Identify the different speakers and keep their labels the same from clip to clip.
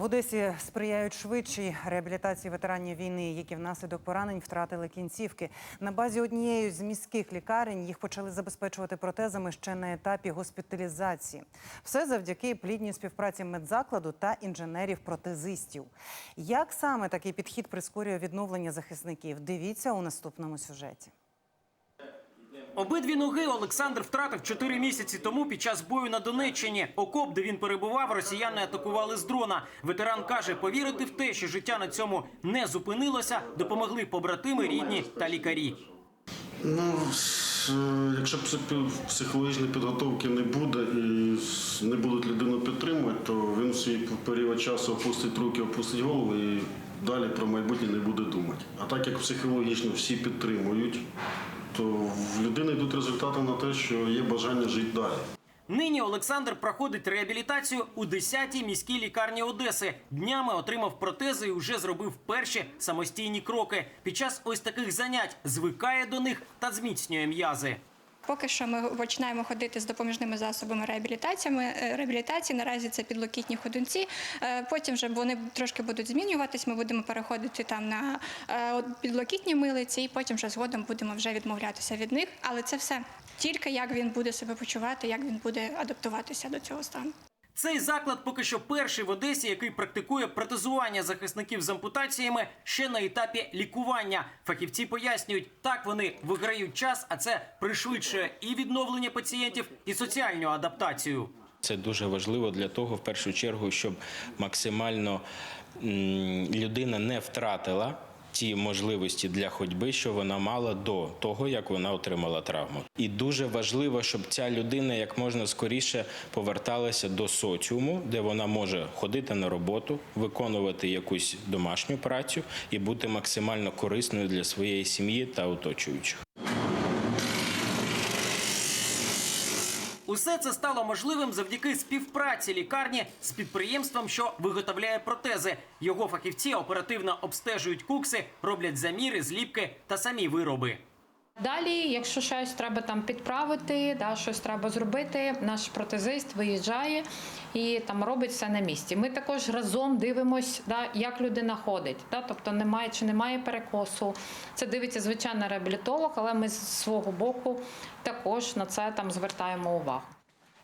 Speaker 1: В Одесі сприяють швидшій реабілітації ветеранів війни, які внаслідок поранень втратили кінцівки. На базі однієї з міських лікарень їх почали забезпечувати протезами ще на етапі госпіталізації. Все завдяки плідній співпраці медзакладу та інженерів-протезистів. Як саме такий підхід прискорює відновлення захисників? Дивіться у наступному сюжеті.
Speaker 2: Обидві ноги Олександр втратив чотири місяці тому під час бою на Донеччині. Окоп, де він перебував, росіяни атакували з дрона. Ветеран каже, повірити в те, що життя на цьому не зупинилося, допомогли побратими, рідні та лікарі.
Speaker 3: Ну, е, якщо психологічної підготовки не буде і не будуть людину підтримувати, то він в свій період часу опустить руки, опустить голову і далі про майбутнє не буде думати. А так як психологічно всі підтримують, то в людини йдуть результати на те, що є бажання жити далі.
Speaker 2: Нині Олександр проходить реабілітацію у 10-й міській лікарні Одеси. Днями отримав протези і вже зробив перші самостійні кроки. Під час ось таких занять звикає до них та зміцнює м'язи.
Speaker 4: Поки що ми починаємо ходити з допоміжними засобами реабілітаціями. е, Реабілітації наразі це підлокітні ходунці. Е, Потім вже вони трошки будуть змінюватись. Ми будемо переходити там на е, підлокітні милиці, і потім вже згодом будемо вже відмовлятися від них. Але це все тільки як він буде себе почувати, як він буде адаптуватися до цього стану.
Speaker 2: Цей заклад поки що перший в Одесі, який практикує протезування захисників з ампутаціями ще на етапі лікування. Фахівці пояснюють, так вони виграють час, а це пришвидшує і відновлення пацієнтів, і соціальну адаптацію.
Speaker 5: Це дуже важливо для того, в першу чергу, щоб максимально людина не втратила ті можливості для ходьби, що вона мала до того, як вона отримала травму. І дуже важливо, щоб ця людина як можна скоріше поверталася до соціуму, де вона може ходити на роботу, виконувати якусь домашню працю і бути максимально корисною для своєї сім'ї та оточуючих.
Speaker 2: Усе це стало можливим завдяки співпраці лікарні з підприємством, що виготовляє протези. Його фахівці оперативно обстежують кукси, роблять заміри, зліпки та самі вироби.
Speaker 6: Далі, якщо щось треба там підправити, да, щось треба зробити, наш протезист виїжджає і там робить все на місці. Ми також разом дивимося, да, як людина ходить. Да, тобто немає чи немає перекосу. Це дивиться звичайно реабілітолог, але ми з свого боку також на це там звертаємо увагу.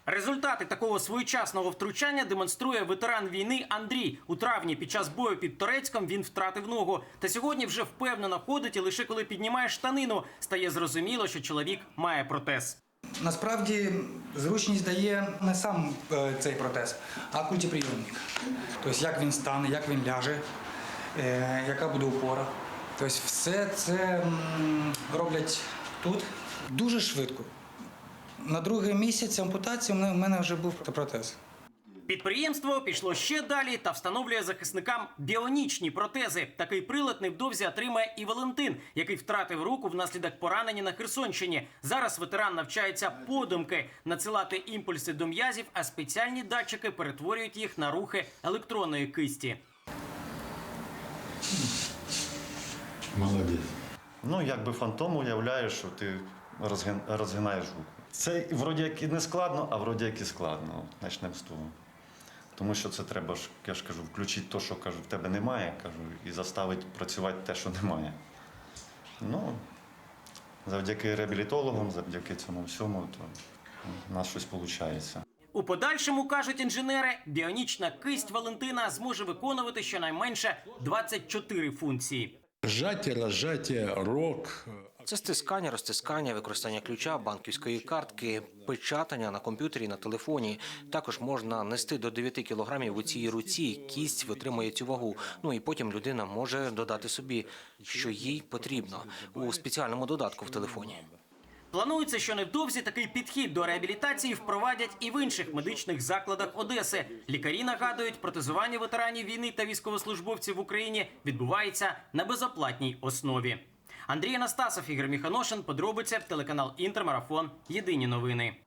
Speaker 2: Результати такого своєчасного втручання демонструє ветеран війни Андрій. У травні під час бою під Торецьком він втратив ногу. Та сьогодні вже впевнено ходить і лише коли піднімає штанину, стає зрозуміло, що чоловік має протез.
Speaker 7: Насправді зручність дає не сам е, цей протез, а культиприйомник. Тобто як він стане, як він ляже, е, яка буде опора. Тобто все це роблять тут дуже швидко. На другий місяць ампутації в мене- вже був протез.
Speaker 2: Підприємство пішло ще далі та встановлює захисникам біонічні протези. Такий прилад невдовзі отримає і Валентин, який втратив руку внаслідок поранення на Херсонщині. Зараз ветеран навчається подумки надсилати імпульси до м'язів, а спеціальні датчики перетворюють їх на рухи електронної кисті.
Speaker 8: Молодець.
Speaker 9: Ну, якби фантом уявляєш, що ти розгинаєш руку. Це вроді як і не складно, а вроді як і складно. Почнемо з того. Тому що це треба ж, я ж кажу, включити те, що кажу, в тебе немає, кажу, і заставити працювати те, що немає. Ну, завдяки реабілітологам, завдяки цьому всьому, то у нас щось виходить.
Speaker 2: У подальшому кажуть інженери, біонічна кисть Валентина зможе виконувати щонайменше 24 функції.
Speaker 8: Жаття, розжаття, рок.
Speaker 10: Це стискання, розтискання, використання ключа, банківської картки, печатання на комп'ютері, на телефоні. Також можна нести до 9 кілограмів у цій руці. Кість витримує цю вагу. Ну і потім людина може додати собі, що їй потрібно у спеціальному додатку в телефоні.
Speaker 2: Планується, що невдовзі такий підхід до реабілітації впровадять і в інших медичних закладах Одеси. Лікарі нагадують, протезування ветеранів війни та військовослужбовців в Україні відбувається на безоплатній основі. Андрій Анастасов, Ігор Міханошин, подробиці телеканал Інтермарафон. Єдині новини.